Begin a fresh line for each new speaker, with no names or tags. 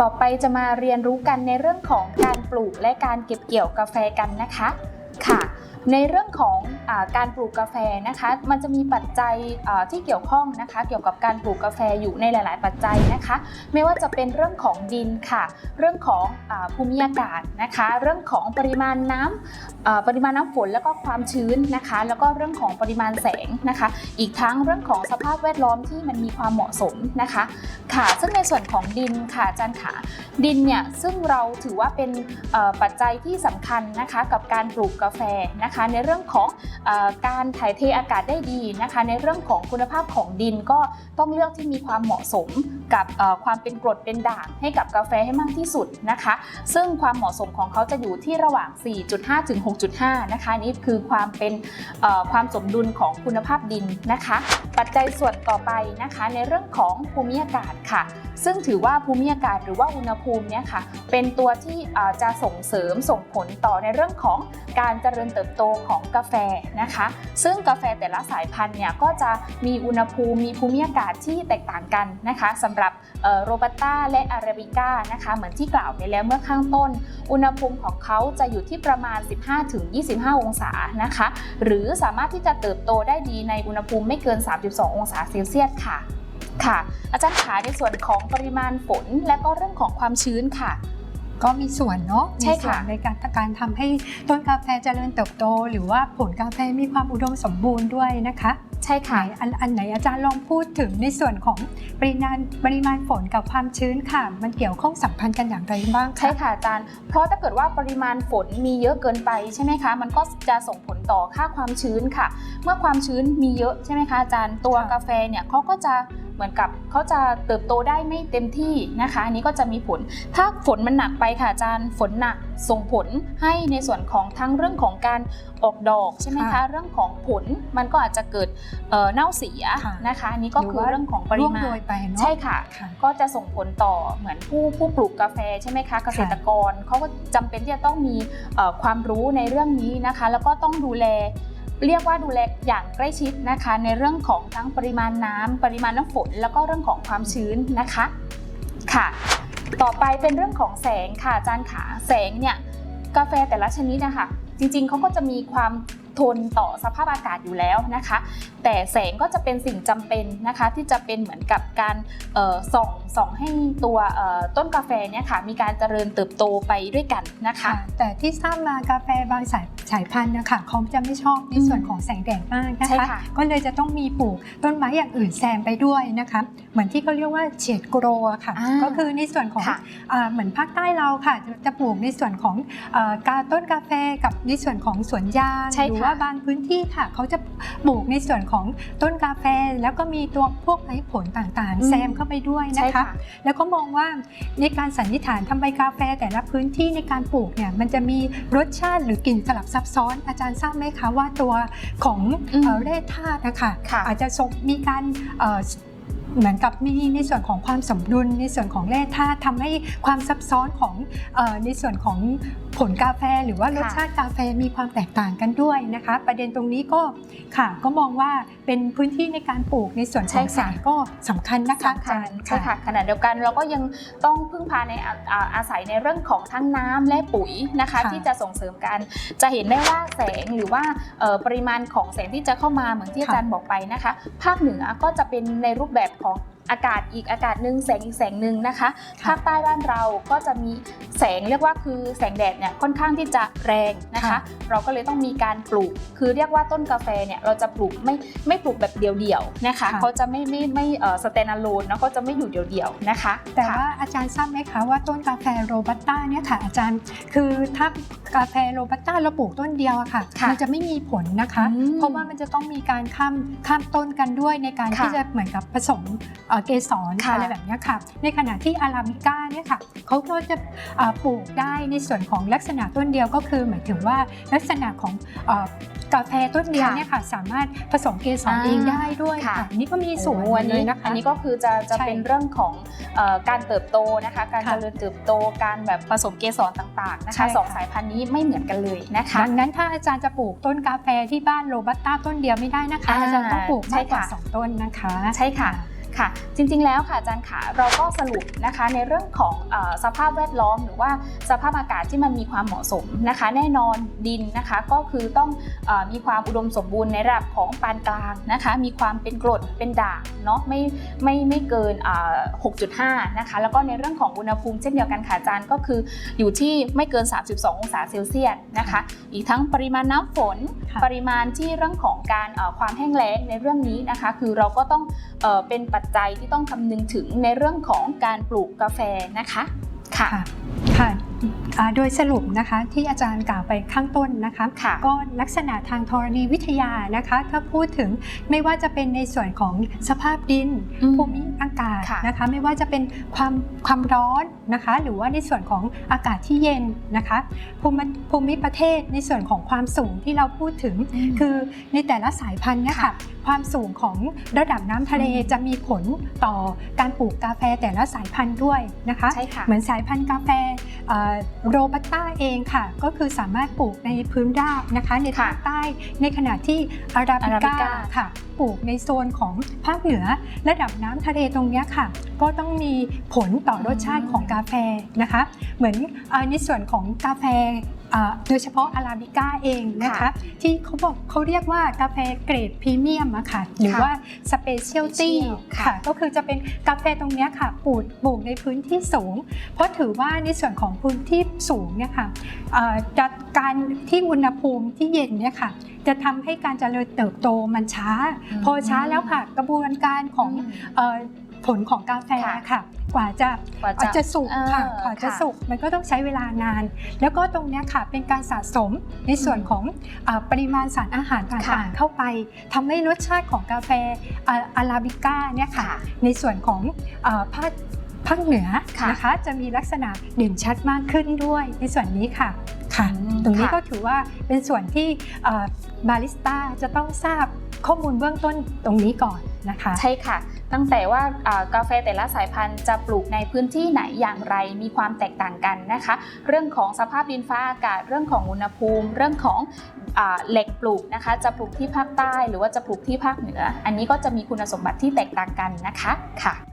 ต่อไปจะมาเรียนรู้กันในเรื่องของการปลูกและการเก็บเกี่ยวกาแฟกันนะคะ ในเรื่องของอการปลูกกาแฟนะคะ มันจะมีปัจจัยที่เกี่ยวข้องนะคะ เกี่ยวกับการปลูกกาแฟอยู่ในหลาย ๆ ปัจจัยนะคะ ไม่ว่าจะเป็นเรื่องของดินค่ะ เรื่องของอภูมิอากาศนะคะ เรื่องของปริมาณน้ำปริมาณน้ำฝนแล้วก็ความชื้นนะคะ แล้วก็เรื่องของปริมาณแสงนะคะ อีกทั้งเรื่องของสภาพแวดล้อมที่มันมีความเหมาะสมนะคะค่ะ ซึ่งในส่วนของดินค่ะอาจารย์ขาดินเนี่ยซึ่งเราถือว่าเป็นปัจจัยที่สำคัญนะคะกับการปลูกกาแฟนะคะในเรื่องของอการถ่ายเทอากาศได้ดีนะคะ ในเรื่องของคุณภาพของดินก็ต้องเลือกที่มีความเหมาะสม กับความเป็นกรดเป็นด่างให้กับกาแฟให้มากที่สุดนะคะ ซึ่งความเหมาะสมของเขาจะอยู่ที่ระหว่าง 4.5 ถึง 6.5 นะคะ นี่คือความเป็นความสมดุลของคุณภาพดินนะคะ ปัจจัยส่วนต่อไปนะคะในเรื่องของภูมิอากาศค่ะ ซึ่งถือว่าภูมิอากาศหรือว่าอุณหภูมิเนี่ยค่ะเป็นตัวที่จะส่งเสริมส่งผลต่อในเรื่องของการเจริญเติบโตของกาแฟนะคะ ซึ่งกาแฟแต่ละสายพันธุ์เนี่ยก็จะมีอุณหภูมิมีภูมิอากาศที่แตกต่างกันนะคะสำหรับโรบัสต้าและอาราบิก้านะคะเหมือนที่กล่าวไปแล้วเมื่อข้างต้น อุณหภูมิของเขาจะอยู่ที่ประมาณ 15-25 องศานะคะ หรือสามารถที่จะเติบโตได้ดีในอุณหภูมิไม่เกิน 32 องศาเซลเซียสค่ะค่ะ อาจารย์ขาในส่วนของปริมาณฝนและก็เรื่องของความชื้นค่ะ
ก็มีส่วนเนาะ
ใช่
มีส่วน
ค่ะ
ในการการทำให้ต้นกาแฟเจริญเติบโต หรือว่าผลกาแฟมีความอุดมสมบูรณ์ด้วยนะคะ
ใช่ค่ะ
อันอันไหนอาจารย์ลองพูดถึงในส่วนของปริมาณปริมาณฝนกับความชื้นค่ะ มันเกี่ยวข้องสัมพันธ์กันอย่างไรบ้างคะ
ใช่ค่ะอาจารย์ เพราะถ้าเกิดว่าปริมาณฝนมีเยอะเกินไปใช่ไหมคะ มันก็จะส่งผลต่อค่าความชื้นค่ะ เมื่อความชื้นมีเยอะใช่ไหมคะอาจารย์ตัวกาแฟเนี่ยเขาก็จะเหมือนกับเขาจะเติบโตได้ไม่เต็มที่นะคะ อันนี้ก็จะมีผล ถ้าฝนมันหนักไปค่ะอาจารย์ฝนหนักส่งผลให้ในส่วนของทั้งเรื่องของการออกดอกใช่ไหมคะ
ค่ะ
เรื่องของผลมันก็อาจจะเกิดเอ่อเน่าเสีย
ค่ะ
นะคะอันนี้ก็
หรือ
คือ
ว่า
เรื่องของปริ
ร่วง
มา
โร
ณ
ยไปเนาะ
ใช่ค่ะ
ค่ะ
ก็จะส่งผลต่อเหมือนผู้ผู้ปลูกกาแฟใช่ไหมคะเกษตรกรเขาก็จำเป็นที่จะต้องมีเอ่อความรู้ในเรื่องนี้นะคะ แล้วก็ต้องดูแลเรียกว่าดูแลอย่างใกล้ชิดนะคะ ในเรื่องของทั้งปริมาณน้ำปริมาณน้ำฝน แล้วก็เรื่องของความชื้นนะคะค่ะ ต่อไปเป็นเรื่องของแสงค่ะอาจารย์ขาแสงเนี่ยกาแฟแต่ละชนิดนะคะจริงๆเขาก็จะมีความทนต่อสภาพอากาศอยู่แล้วนะคะ แต่แสงก็จะเป็นสิ่งจำเป็นนะคะ ที่จะเป็นเหมือนกับการส่อง ส่องให้ตัวเอ่อต้นกาแฟเนี่ยค่ะมีการเจริญเติบโตไปด้วยกันนะคะ
ค่ะแต่ที่ทราบมากาแฟบางสายสายพันธุ์นะคะเขาจะไม่ชอบในส่วนของแสงแดดมากนะ
ใช่
คะ
ค่ะ
ก็เลยจะต้องมีปลูกต้นไม้อย่างอื่นแซมไปด้วยนะคะเหมือนที่เขาเรียกว่าเฉดโกรอะค่ะ
อ่า
ก็คือในส่วนของ
ค่ะ
อ่าเหมือนภาคใต้เราค่ะ จะจะปลูกในส่วนของเอ่อกาต้นกาแฟกับในส่วนของสวนยาง
ใช่
หรื
ค่ะ
ว่าบางพื้นที่ค่ะเขาจะปลูกในส่วนของต้นกาแฟ แล้วก็มีตัวพวกไม้ผลต่างๆ แซมเข้าไปด้วย
ใช่
นะคะ
ค่ะ
แล้วก็มองว่าในการสันนิษฐานทำใบกาแฟแต่ละพื้นที่ในการปลูกเนี่ยมันจะมีรสชาติหรือกลิ่นสลับซับซ้อน อาจารย์ทราบไหมคะว่าตัวของ
อืม
เอ่อแร่ธาตุนะคะ
ค่ะ
อาจจะส่งมีการเอ่อเหมือนกับมีในส่วนของความสมดุลในส่วนของแร่ธาตุทำให้ความซับซ้อนของเออในส่วนของผลกาแฟหรือว่ารสชาติกาแฟมีความแตกต่างกันด้วยนะคะ ประเด็นตรงนี้ก็ค่ะก็มองว่าเป็นพื้นที่ในการปลูกในส่วนของ
ใช่
แส
ค่ะ
งก็สำคัญนะคะ
สำคัญ
อาจารย์
ใช่ค่ะขณะเดียวกันเราก็ยังต้องพึ่งพาในอาอ่าอาศัยในเรื่องของทั้งน้ำและปุ๋ยนะคะ
ค่ะ
ที่จะส่งเสริมกัน จะเห็นได้ว่าแสงหรือว่าเอ่อปริมาณของแสงที่จะเข้ามาเหมือนที่อาจารย์บอกไปนะคะ ภาคเหนือก็จะเป็นในรูปแบบของ อากาศอีกอากาศหนึ่งแสงอีกแสงหนึ่งนะคะ
ค่ะ
ภาคใต้บ้านเราก็จะมีแสงเรียกว่าคือแสงแดดเนี่ยค่อนข้างที่จะแรงนะคะ
ค่ะ
เราก็เลยต้องมีการปลูก คือเรียกว่าต้นกาแฟเนี่ยเราจะปลูกไม่ไม่ปลูกแบบเดี่ยวๆนะคะ
ค่ะ
เขาจะไม่ไม่ไม่เอ่อสแตนอะโลนเนาะก็จะไม่อยู่เดี่ยวๆนะคะ
แต่
ค่ะ
ว่าอาจารย์ทราบไหมคะว่าต้นกาแฟโรบัสต้าเนี่ยค่ะอาจารย์ คือถ้ากาแฟโรบัสต้าเราปลูกต้นเดียวอะค่ะ
ค่ะ
มันจะไม่มีผลนะคะ
อืม
เพราะว่ามันจะต้องมีการข้ามข้ามต้นกันด้วยในการ
ค่ะ
ที่จะเหมือนกับผสมเอ่อเกสร
ค่ะ
อะไรแบบเนี้ยค่ะ ในขณะที่อาราบิก้าเนี่ยค่ะเขาก็จะเอ่อปลูกได้ในส่วนของลักษณะต้นเดียวก็คือหมายถึงว่าลักษณะของเอ่อกาแฟต้นเดียว
ค่ะ
เนี่ยค่ะสามารถผสมเกสร
อ่า
เองได้ด้วย
ค่ะ
ค่ะนี่ก็มีส่วน
โอ้อัน
เล
นี้
ยนะคะ
อันนี้ก็คือจะจะ
ใช่
เป็นเรื่องของเอ่อการเติบโตนะคะ การ
ค่ะ
เจริญเติบโตการแบบผสมเกสรต่างๆนะ
ใช่
คะ
ค่ะ
สองสายพันธุ์นี้ไม่เหมือนกันเลยนะคะ
ดังนั้นถ้าอาจารย์จะปลูกต้นกาแฟที่บ้านโรบัสต้าต้นเดียวไม่ได้นะคะ
อ่า
อาจารย์ต้องปลูก
ใช่
มากกว่า
ค่ะ
สองต้นนะคะ
ใช่ค่ะ ค่ะ จริงๆแล้วค่ะอาจารย์ขาเราก็สรุปนะคะในเรื่องของเออสภาพแวดล้อม หรือว่าสภาพอากาศที่มันมีความเหมาะสมนะคะ แน่นอนดินนะคะก็คือต้องเออมีความอุดมสมบูรณ์ในระดับของปานกลางนะคะ มีความเป็นกรดเป็นด่างเนาะไม่ไม่ไม่เกินอ่า6.5 นะคะ แล้วก็ในเรื่องของอุณหภูมิเช่นเดียวกันค่ะอาจารย์ก็คืออยู่ที่ไม่เกิน 32 องศาเซลเซียสนะคะ อีกทั้งปริมาณน้ำฝน
ค่ะ
ปริมาณที่เรื่องของการเอ่อความแห้งแล้งในเรื่องนี้นะคะ คือเราก็ต้องเอ่อเป็นปัจจัยที่ต้องคำนึงถึงในเรื่องของการปลูกกาแฟนะคะค่ะ
ค่ะค่ะอ่าโดยสรุปนะคะที่อาจารย์กล่าวไปข้างต้นนะคะ
ค่ะ
ก็ลักษณะทางธรณีวิทยานะคะ ถ้าพูดถึงไม่ว่าจะเป็นในส่วนของสภาพดิน
อืม
ภูมิ อากาศ
ค่ะ
นะคะไม่ว่าจะเป็นความความร้อนนะคะหรือว่าในส่วนของอากาศที่เย็นนะคะภูมิภูมิประเทศในส่วนของความสูงที่เราพูดถึง คือในแต่ละสายพันธุ์เนี่ย
ค่ะ
ค่ะความสูงของระดับน้ำทะเล
อืม
จะมีผลต่อการปลูกกาแฟแต่ละสายพันธุ์ด้วยนะคะ
ใช่ค่ะ
เหมือนสายพันธุ์กาแฟเอ่อโรบัสต้าเองค่ะ ก็คือสามารถปลูกในพื้นราบนะคะใน
ค่ะ
ภาคใต้ ในขณะที่อาราบิ
อาราบิ
ก้า
ก้า
ค่ะปลูกในโซนของภาคเหนือ ระดับน้ำทะเลตรงเนี้ยค่ะ ก็ต้องมีผลต่อรสชาติของกาแฟนะคะ เหมือนเอ่อในส่วนของกาแฟเอ่อโดยเฉพาะอาราบิก้าเองนะคะ
ค่ะ
ที่เขาบอกเขาเรียกว่ากาแฟเกรดพรีเมียมอะค่ะ หรือ
ค่ะ
ว่าสเปเชียลตี้
Special ค่ะ
ค่ะ ก็คือจะเป็นกาแฟตรงเนี้ยค่ะปลูกปลูกในพื้นที่สูง เพราะถือว่าในส่วนของพื้นที่สูงเนี่ยค่ะเอ่อจะการที่อุณหภูมิที่เย็นเนี่ยค่ะจะทำให้การเจริญเติบโตมันช้า
อืม
พอช้าแล้วค่ะกระบวนการของเอ่อ ผลของกาแฟ
ค่ะ
ค่ะกว่าจะ
กว่า
อาจจะสุกค่ะ
เออก
ว่าจะ
ค่ะ
สุกมันก็ต้องใช้เวลานาน แล้วก็ตรงเนี้ยค่ะเป็นการสะสมในส่วนของอาปริมาณสารอาหารต่าง
ค่ะ
ๆเข้าไปทำให้รสชาติของกาแฟอ่าอาราบิก้าเนี่ยค่ะ
ค่ะ
ในส่วนของอาภาคภาคเหนือ
ค่ะ
นะคะจะมีลักษณะเด่นชัดมากขึ้นด้วยในส่วนนี้ค่ะค่ะ
อืม
ตรงนี้
ค่ะ
ก็ถือว่าเป็นส่วนที่อ่าบาริสต้าจะต้องทราบข้อมูลเบื้องต้นตรงนี้ก่อนนะคะ
ใช่ค่ะ ตั้งแต่ว่ากาแฟแต่ละสายพันธุ์จะปลูกในพื้นที่ไหนอย่างไรมีความแตกต่างกันนะคะ เรื่องของสภาพดินฟ้าอากาศ เรื่องของอุณหภูมิ เรื่องของอาแหล็กปลูกนะคะ จะปลูกที่ภาคใต้ หรือว่าจะปลูกที่ภาคเหนือ อันนี้ก็จะมีคุณสมบัติที่แตกต่างกันนะคะค่ะ